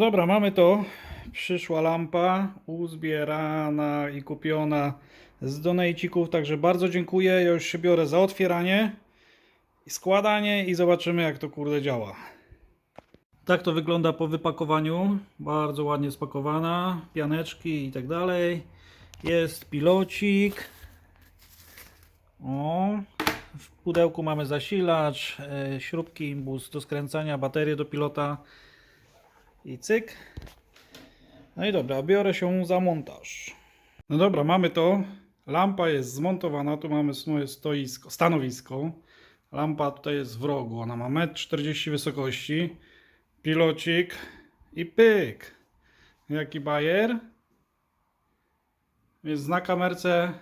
Dobra, mamy to. Przyszła lampa uzbierana i kupiona z donejcików, także bardzo dziękuję. Ja już się biorę za otwieranie i składanie i zobaczymy jak to kurde działa. Tak to wygląda po wypakowaniu. Bardzo ładnie spakowana, pianeczki i tak dalej. Jest pilocik. O, w pudełku mamy zasilacz, e, śrubki imbus do skręcania, baterię do pilota i cyk. No i dobra, biorę się za montaż. No dobra, mamy to. Lampa jest zmontowana, tu mamy moje stoisko, stanowisko. Lampa tutaj jest w rogu, ona ma 1,40 m wysokości. Pilocik i pyk. Jaki bajer. Więc na kamerce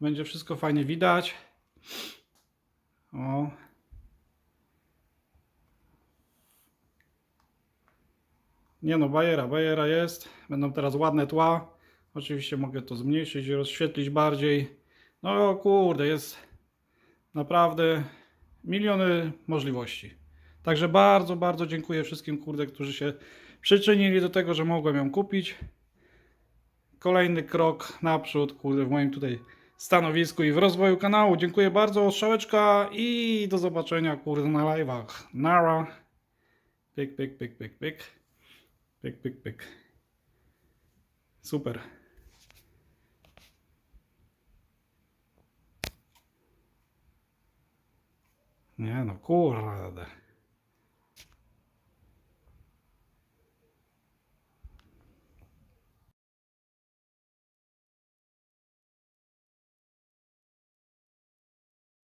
będzie wszystko fajnie widać. O. Nie no, bajera, bajera jest. Będą teraz ładne tła. Oczywiście mogę to zmniejszyć i rozświetlić bardziej. No kurde, jest naprawdę miliony możliwości. Także bardzo, bardzo dziękuję wszystkim kurde, którzy się przyczynili do tego, że mogłem ją kupić. Kolejny krok naprzód, kurde, w moim tutaj stanowisku i w rozwoju kanału. Dziękuję bardzo, strzałeczka i do zobaczenia, kurde, na live'ach. Nara. Pyk, pyk, pyk, pyk, pyk. Pyk, pyk, pyk. Super. Nie no, kurde.